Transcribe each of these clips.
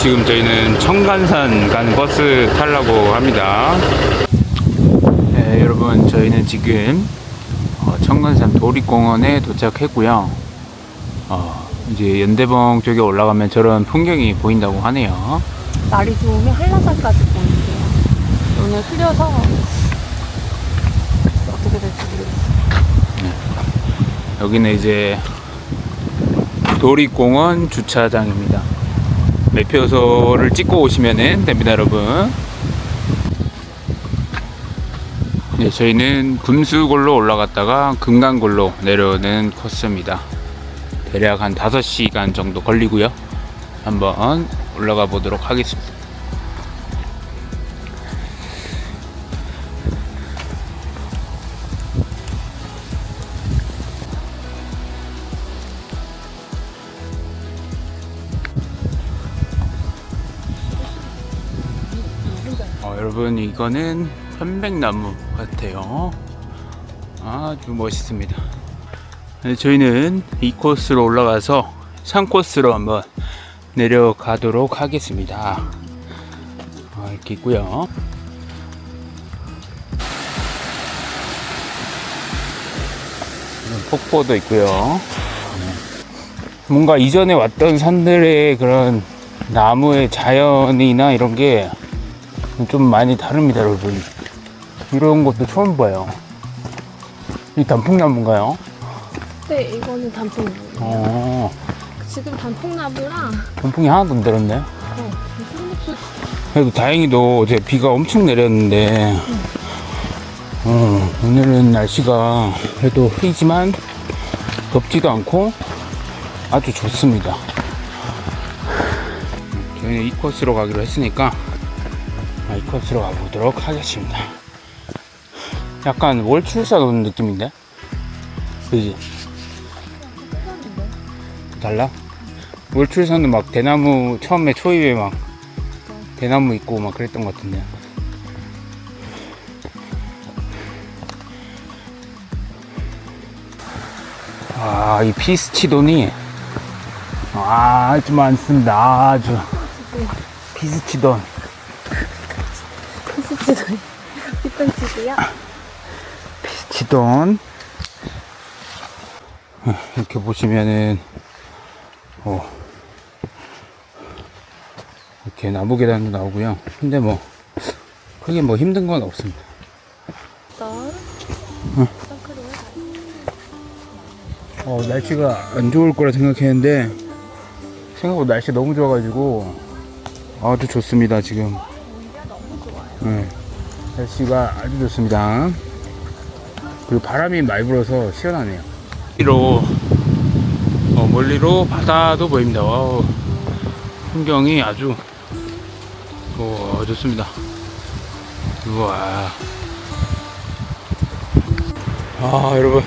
지금 저희는 청간산 가는 버스 타려고 합니다. 네, 여러분 저희는 지금 어, 청간산 도립공원에 도착했고요. 어, 이제 연대봉 쪽에 올라가면 저런 풍경이 보인다고 하네요. 날이 좋으면 한라산까지 보인대요. 오늘 흐려서 어떻게 될지 모르겠어요. 여기는 이제 도립공원 주차장입니다. 매표소를 찍고 오시면 됩니다, 여러분. 네, 저희는 금수골로 올라갔다가 금강골로 내려오는 코스입니다. 대략 한 5시간 정도 걸리고요. 한번 올라가 보도록 하겠습니다. 이거는 편백나무 같아요. 아주 멋있습니다. 네, 저희는 이 코스로 올라가서 산 코스로 한번 내려가도록 하겠습니다. 어, 이렇게 있고요. 음, 폭포도 있고요. 네. 뭔가 이전에 왔던 산들의 그런 나무의 자연이나 이런 게 좀 많이 다릅니다, 여러분. 이런 것도 처음 봐요. 이 단풍나무인가요? 네, 이거는 단풍나무. 어, 지금 단풍나무랑 단풍이 하나도 안 들었네. 어, 그래도 다행히도 어제 비가 엄청 내렸는데, 어, 오늘은 날씨가 그래도 흐리지만 덥지도 않고 아주 좋습니다. 저희는 이 코스로 가기로 했으니까 아, 이 코스로 가보도록 하겠습니다. 약간 월출산 오는 느낌인데? 그지? 달라? 월출산은 막 대나무 처음에 초입에 막 대나무 있고 막 그랬던 것 같은데. 아, 이 피스치돈이 아주 많습니다. 아주 피스치돈. 피스치도 피스치도야. 피스치돈. 어, 이렇게 보시면은 어, 이렇게 나무 계단도 나오고요. 근데 뭐 크게 뭐 힘든 건 없습니다. 널. 어, 날씨가 안 좋을 거라 생각했는데 생각보다 날씨 너무 좋아가지고 아주 좋습니다 지금. 네, 날씨가 아주 좋습니다. 그리고 바람이 많이 불어서 시원하네요. 멀리로 어, 멀리로 바다도 보입니다. 와우, 풍경이 아주 어, 좋습니다. 우와. 아 여러분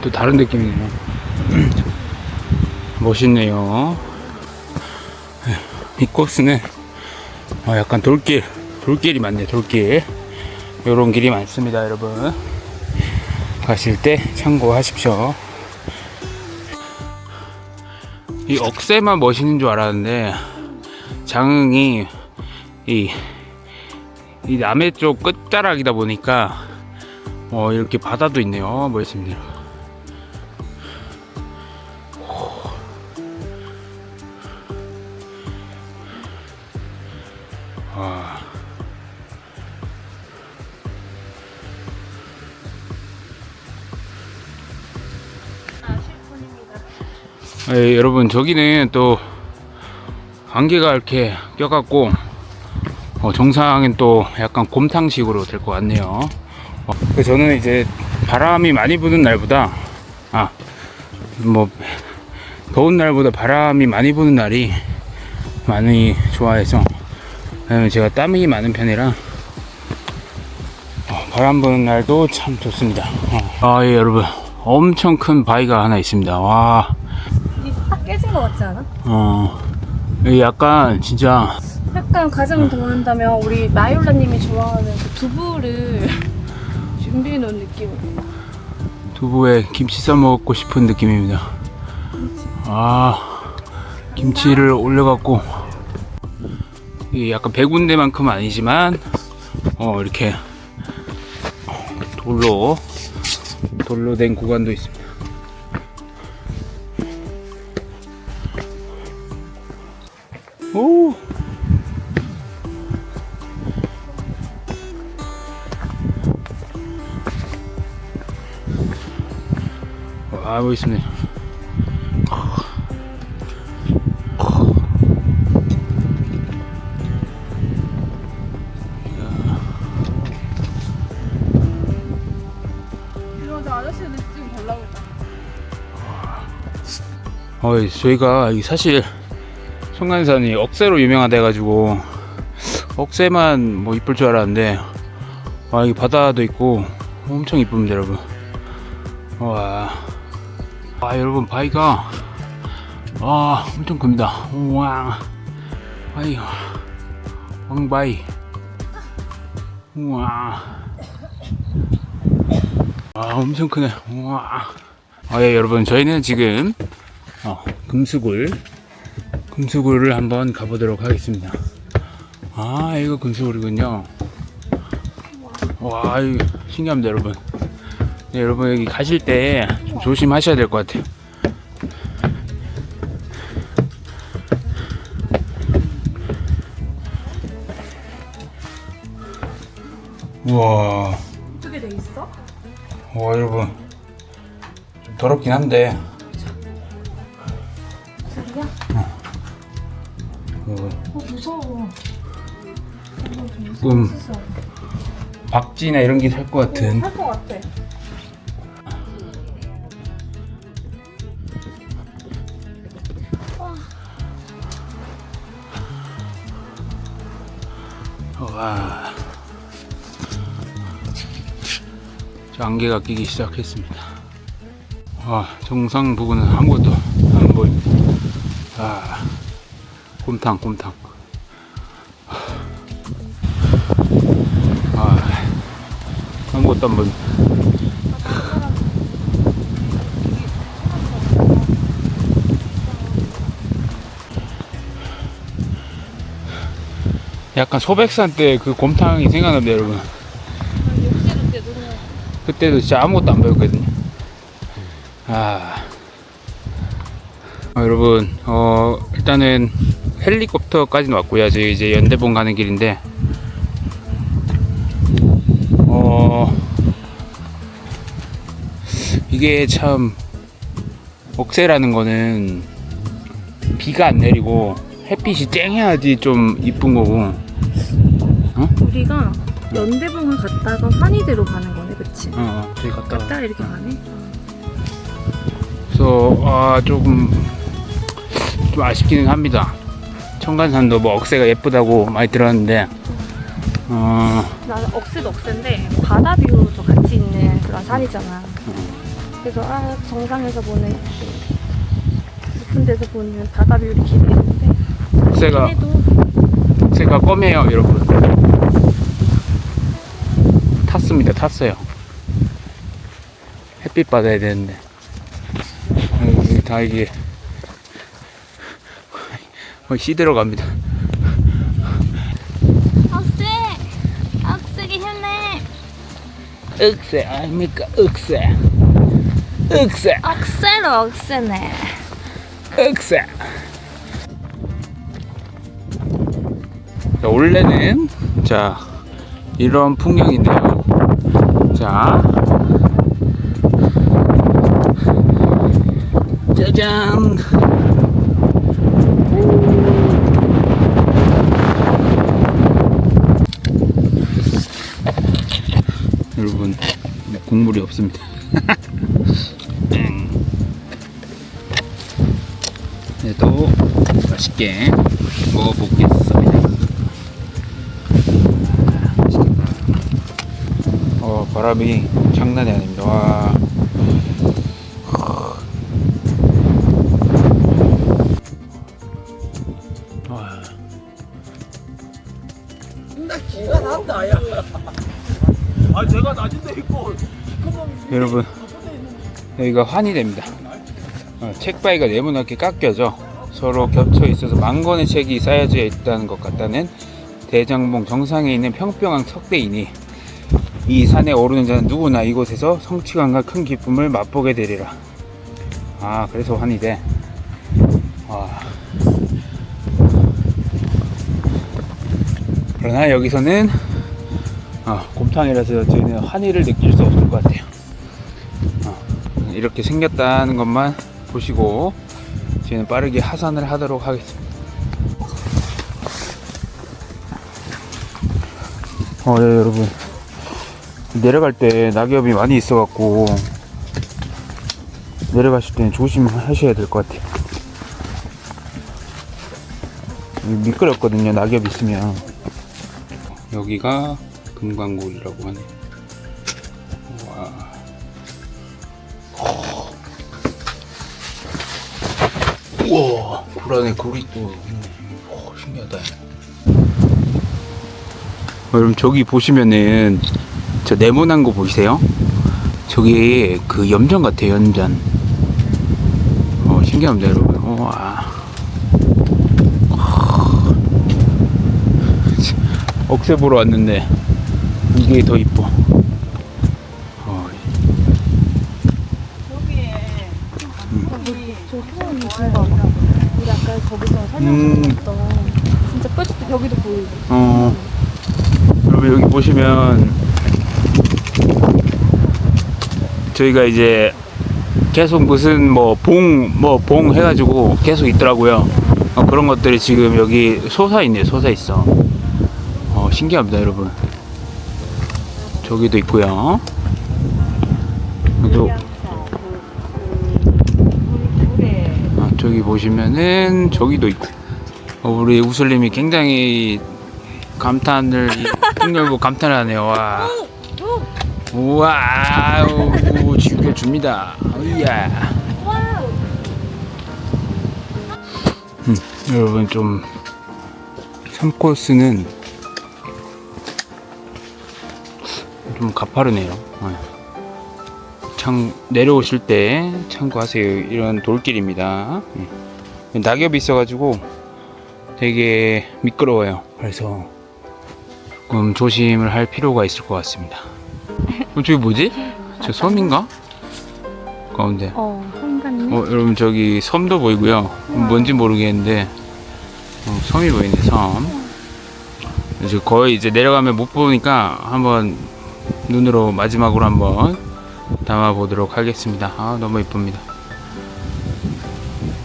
또 다른 느낌이네요. 멋있네요. 이 코스는 어, 약간 돌길, 돌길이 많네, 돌길. 요런 길이 많습니다, 여러분. 가실 때 참고하십시오. 이 억새만 멋있는 줄 알았는데, 장흥이 이, 이 남해 쪽 끝자락이다 보니까, 어, 이렇게 바다도 있네요. 멋있습니다. 예, 여러분 저기는 또 안개가 이렇게 껴갖고 어, 정상은 또 약간 곰탕식으로 될 것 같네요. 어, 그래서 저는 이제 바람이 많이 부는 날보다 아 뭐 더운 날보다 바람이 많이 부는 날이 많이 좋아해서 제가 땀이 많은 편이라 어, 바람 부는 날도 참 좋습니다. 어. 아, 예, 여러분. 엄청 큰 바위가 하나 있습니다. 와, 깨진 것 같지 않아? 어, 여기 약간 진짜 약간 가장 좋아한다면 우리 나율라님이 좋아하는 그 두부를 준비해 놓은 느낌으로. 두부에 김치 싸 먹고 싶은 느낌입니다. 아 김치를 올려갖고 이게 약간 배군대만큼 은 아니지만 어 이렇게 돌로 돌로 된 구간도 있습니다. 와 멋있습니다. 이러면서 아저씨들 지금 달라고 어, 저희가 이 사실 청간산이 억새로 유명하다 가지고 억새만 뭐 이쁠 줄 알았는데 와, 이 바다도 있고 엄청 이쁩니다, 여러분. 와, 아, 여러분 바위가 아, 엄청 큽니다. 우와, 바위, 왕바위. 우와, 아, 엄청 크네. 우와. 아, 예, 여러분, 저희는 지금 어, 금수굴 금수굴을 한번 가보도록 하겠습니다 아 이거 금수굴이군요 와 신기합니다 여러분 네, 여러분 여기 가실 때좀 조심하셔야 될 것 같아요. 우와. 어떻게 돼 있어? 와 여러분. 좀 더럽긴 한데. 소리야? 어, 어 무서워. 조금 박쥐나 이런 게 살 것 같은. 할것 같아 와. 저 안개가 끼기 시작했습니다. 와, 정상 부근은 아무것도 안 보입니다. 아, 곰탕, 곰탕. 아, 아무것도 안 보입니다. 약간 소백산 때 그 곰탕이 생각납니다, 여러분. 그때도 진짜 아무것도 안 보였거든요. 아. 어, 여러분, 어, 일단은 헬리콥터까지는 왔고요. 저희 이제 연대봉 가는 길인데, 어, 이게 참, 억새라는 거는 비가 안 내리고 햇빛이 쨍해야지 좀 이쁜 거고, 우리가 연대봉을 갔다가 환희대로 가는 거네 그치? 어, 어 저희 갔다 와. 갔다가 이렇게 가네 그래서 아 조금 좀 아쉽기는 합니다. 청간산도 뭐 억새가 예쁘다고 많이 들었는데 어 나는 억새도 억새인데 바다 뷰도 같이 있는 그런 산이잖아 그래서 아 정상에서 보는 높은 데서 보는 바다 뷰를 기대했는데 억새가 해도 억새가 껌해요 여러분. 탔습니다. 탔어요. 햇빛 받아야 되는데 아, 여기 다 이게 거의 시들어 갑니다. 억새! 억새기 힘내! 억새 아닙니까 억새 억새 억새로 억새네 억새 자, 원래는 자 이런 풍경인데요 자 짜잔 여러분 국물이 없습니다 음. 그래도 맛있게 먹어보겠습니다. 어, 바람이 장난이 아닙니다. 와. 와. 기가 난다 야. 아 내가 낮은데 있고 여러분, 여기가 환희됩니다. 어, 책바위가 네모나게 깎여져 서로 겹쳐 있어서 만권의 책이 쌓여져 있다는 것 같다는 대장봉 정상에 있는 평평한 석대이니 이 산에 오르는 자는 누구나 이곳에서 성취감과 큰 기쁨을 맛보게 되리라. 아 그래서 환희대. 와. 그러나 여기서는 어, 곰탕이라서 저희는 환희를 느낄 수 없을 것 같아요. 어, 이렇게 생겼다는 것만 보시고 저희는 빠르게 하산을 하도록 하겠습니다. 어, 네, 여러분. 내려갈 때 낙엽이 많이 있어갖고 내려가실 때는 조심하셔야 될 것 같아요. 미끄럽거든요. 낙엽 있으면. 여기가 금강골이라고 하네요. 와. 우와, 굴 안에 굴이 또 있네. 오, 신기하다. 여러분 저기 보시면은 저 네모난 거 보이세요? 저기 그 염전 같아요 염전. 어 신기합니다 여러분. 어, 와. 억새 보러 왔는데 이게 더 이뻐. 어, 우리 아까 거기서 음. 설명드렸던 진짜 뾰족해 여기도 보이고 어, 여러분 여기 보시면 저희가 이제 계속 무슨 뭐 봉 뭐 봉 해가지고 계속 있더라고요. 어, 그런 것들이 지금 여기 솟아 있네요. 솟아 있어. 어, 신기합니다, 여러분. 저기도 있고요. 또 아, 저기 보시면은 저기도 있고. 어, 우리 우슬님이 굉장히 감탄을 풍열고 감탄을 하네요. 와. 우와, 우, 죽여줍니다. 이야. 음, 여러분 좀 3코스는 좀 가파르네요. 네. 참 내려오실 때 참고하세요. 이런 돌길입니다. 네. 낙엽이 있어가지고 되게 미끄러워요. 그래서 조금 조심을 할 필요가 있을 것 같습니다. 어, 저기 뭐지? 저 섬인가? 가운데. 어 한간네 어, 여러분 저기 섬도 보이고요. 뭔지 모르겠는데 어, 섬이 보이네 섬. 이제 거의 이제 내려가면 못 보니까 한번 눈으로 마지막으로 한번 담아 보도록 하겠습니다. 아 너무 이쁩니다.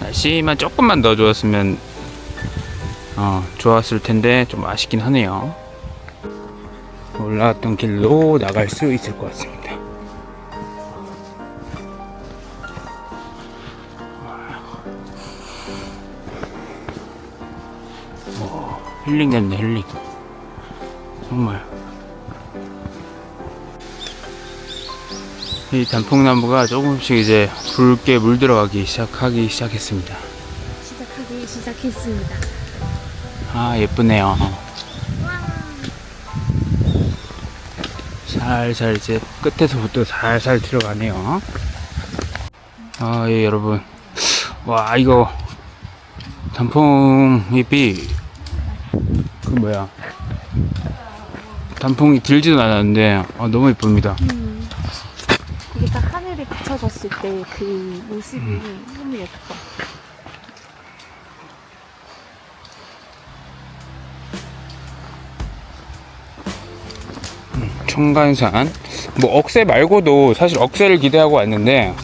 날씨만 조금만 더 좋았으면 어, 좋았을 텐데 좀 아쉽긴 하네요. 올라왔던 길로 나갈 수 있을 것 같습니다. 힐링 됐네 힐링. 정말. 이 단풍나무가 조금씩 이제 붉게 물들어가기 시작하기 시작했습니다. 시작하기 시작했습니다. 아 예쁘네요 살살 이제 끝에서부터 살살 들어가네요. 아 예 여러분. 와 이거 단풍 잎이 그 뭐야? 단풍이 길지도 않았는데 아, 너무 예쁩니다. 음. 이게 딱 하늘에 비춰졌을 때 그 모습이 너무 예뻐 청간산 뭐 억새 말고도 사실 억새를 기대하고 왔는데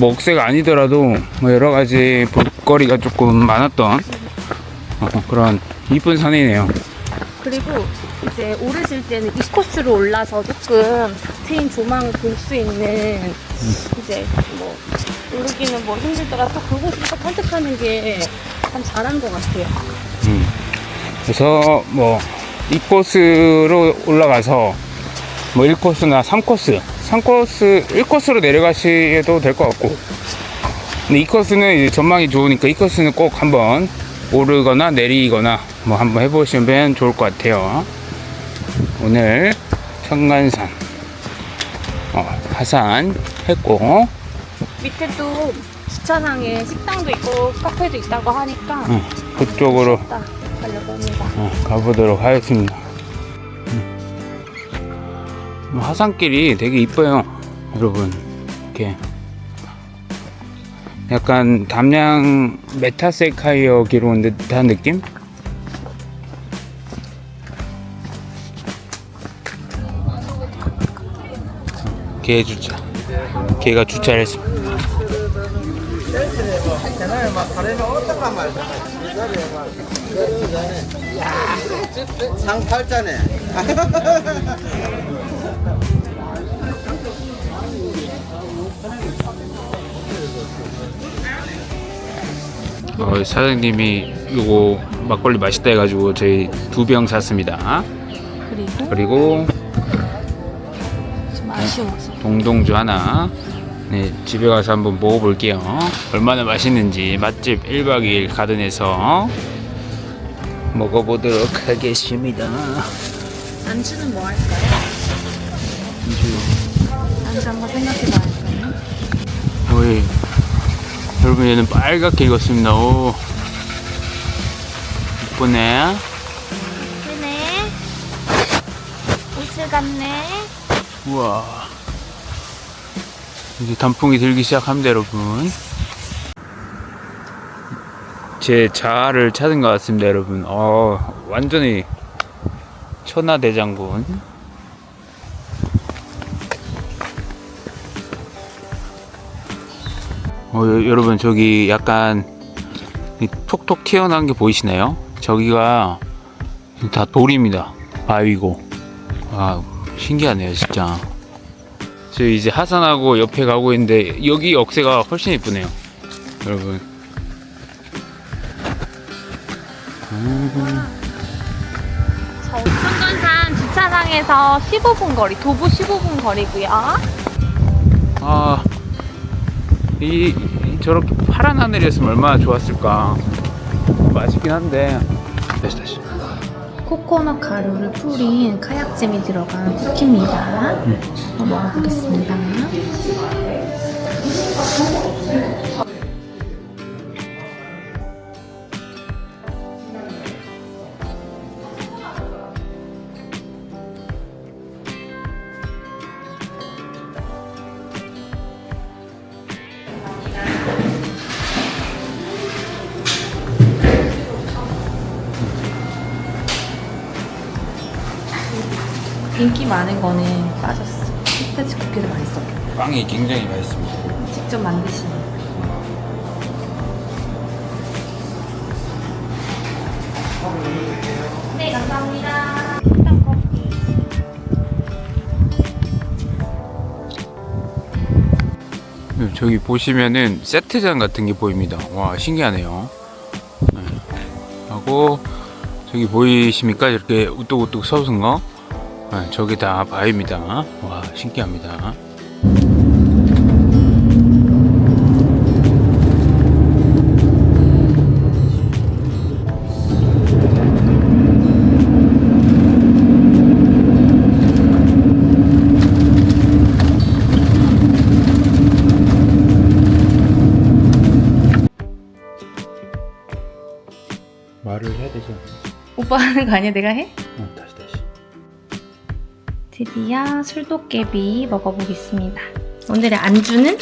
뭐 억새가 아니더라도 뭐 여러 가지 볼거리가 조금 많았던 어, 그런 이쁜 산이네요. 그리고 이제 오르실 때는 이 코스로 올라서 조금 트인 조망을 볼 수 있는 이제 뭐 오르기는 뭐 힘들더라도 그곳에서 선택하는 게 참 잘한 것 같아요. 그래서 뭐 이 코스로 올라가서 뭐 1코스나 3코스, 3코스, 1코스로 내려가셔도 될 것 같고 근데 이 코스는 이제 전망이 좋으니까 이 코스는 꼭 한번 오르거나 내리거나 뭐 한번 해보시면 좋을 것 같아요. 오늘 청간산 어, 하산 했고 밑에 또 주차장에 식당도 있고 카페도 있다고 하니까 응, 그쪽으로 딱 가려봅니다. 어, 가보도록 하겠습니다. 음. 화산길이 되게 이뻐요, 여러분. 이렇게 약간 담양 메타세카이어 길온 듯한 느낌? 개 주차. 개가 주차를 했습니다. 상팔자네. 어, 사장님이 요거 막걸리 맛있다 해가지고 저희 두 병 샀습니다. 그리고 그리고 좀 아쉬워서 동동주 하나. 네, 집에 가서 한번 먹어볼게요. 얼마나 맛있는지 맛집 1박 2일 가든에서 먹어보도록 하겠습니다. 안주는 뭐 할까요? 안주 한번 생각해봐야 할까요? 어이, 여러분 얘는 빨갛게 익었습니다. 오, 이쁘네. 그네 옷을 갔네. 우와. 이제 단풍이 들기 시작합니다, 여러분. 제 자아를 찾은 것 같습니다, 여러분. 어, 완전히 천하대장군. 어, 여, 여러분, 저기 약간 이 톡톡 튀어나온 게 보이시나요? 저기가 다 돌입니다. 바위고. 아, 신기하네요, 진짜. 저 이제 하산하고 옆에 가고 있는데 여기 역세가 훨씬 이쁘네요 여러분 저 순둔산 주차장에서 15분 거리, 도보 15분 거리고요. 아, 이, 이 저렇게 파란 하늘이었으면 얼마나 좋았을까 맛있긴 한데 다시 다시 코코넛 가루를 뿌린 카약잼이 들어간 쿠키입니다. 한번 먹어보겠습니다. 인기 많은 거는 빠졌어. 피타치 쿠키도 맛있어. 빵이 굉장히 맛있습니다 직접 만드시는. 네, 감사합니다. 일단 커피. 저기 보시면은 세트장 같은 게 보입니다 와 신기하네요 네. 하고 저기 보이십니까 이렇게 우뚝우뚝 서서 거 네, 저기 다 바위입니다 와 신기합니다 말을 해야 되지 않나? 오빠 하는 거 아니야? 내가 해? 드디어 술도깨비 먹어보겠습니다. 오늘의 안주는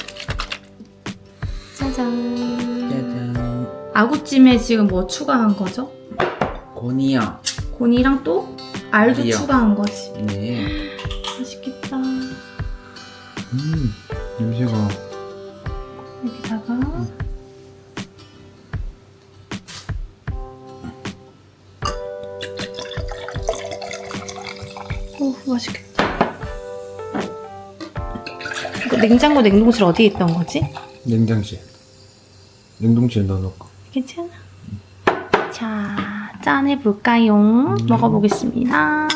짜잔. 짜잔 아구찜에 지금 뭐 추가한 거죠? 고니야 곤이랑 또 알도 알이요. 추가한 거지. 네 맛있겠다. 음, 냄새가 냉장고 냉동실 어디에 있던 거지? 냉장실 냉동실에 넣어놓고 괜찮아. 자, 짠 해 볼까요? 먹어보겠습니다.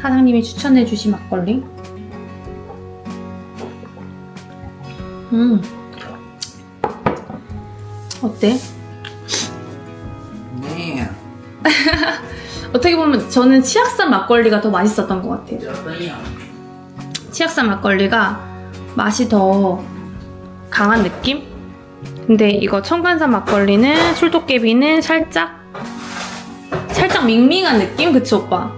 사장님이 추천해주신 막걸리. 음. 어때? 네 어떻게 보면 저는 치악산 막걸리가 더 맛있었던 것 같아요. 치악산 막걸리가 맛이 더 강한 느낌? 근데 이거 청간산 막걸리는 술도깨비는 살짝 살짝 밍밍한 느낌? 그치 오빠?